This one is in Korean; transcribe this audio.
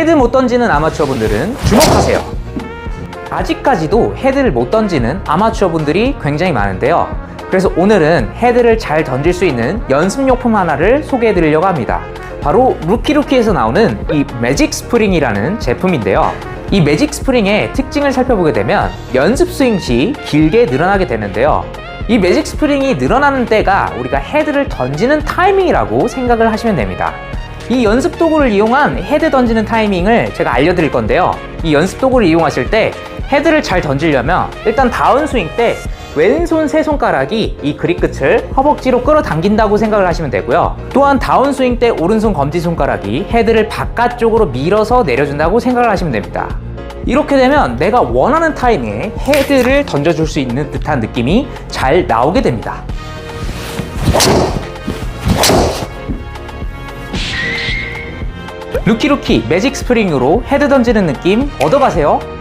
헤드 못 던지는 아마추어 분들은 주목하세요. 아직까지도 헤드를 못 던지는 아마추어 분들이 굉장히 많은데요. 그래서 오늘은 헤드를 잘 던질 수 있는 연습용품 하나를 소개해 드리려고 합니다. 바로 루키루키에서 나오는 이 매직 스프링이라는 제품인데요. 이 매직 스프링의 특징을 살펴보게 되면 연습 스윙 시 길게 늘어나게 되는데요. 이 매직 스프링이 늘어나는 때가 우리가 헤드를 던지는 타이밍이라고 생각을 하시면 됩니다. 이 연습 도구를 이용한 헤드 던지는 타이밍을 제가 알려드릴 건데요. 이 연습 도구를 이용하실 때 헤드를 잘 던지려면 일단 다운스윙 때 왼손 세 손가락이 이 그립 끝을 허벅지로 끌어당긴다고 생각을 하시면 되고요. 또한 다운스윙 때 오른손 검지 손가락이 헤드를 바깥쪽으로 밀어서 내려준다고 생각을 하시면 됩니다. 이렇게 되면 내가 원하는 타이밍에 헤드를 던져줄 수 있는 듯한 느낌이 잘 나오게 됩니다. 루키루키 매직 스프링으로 헤드 던지는 느낌 얻어가세요.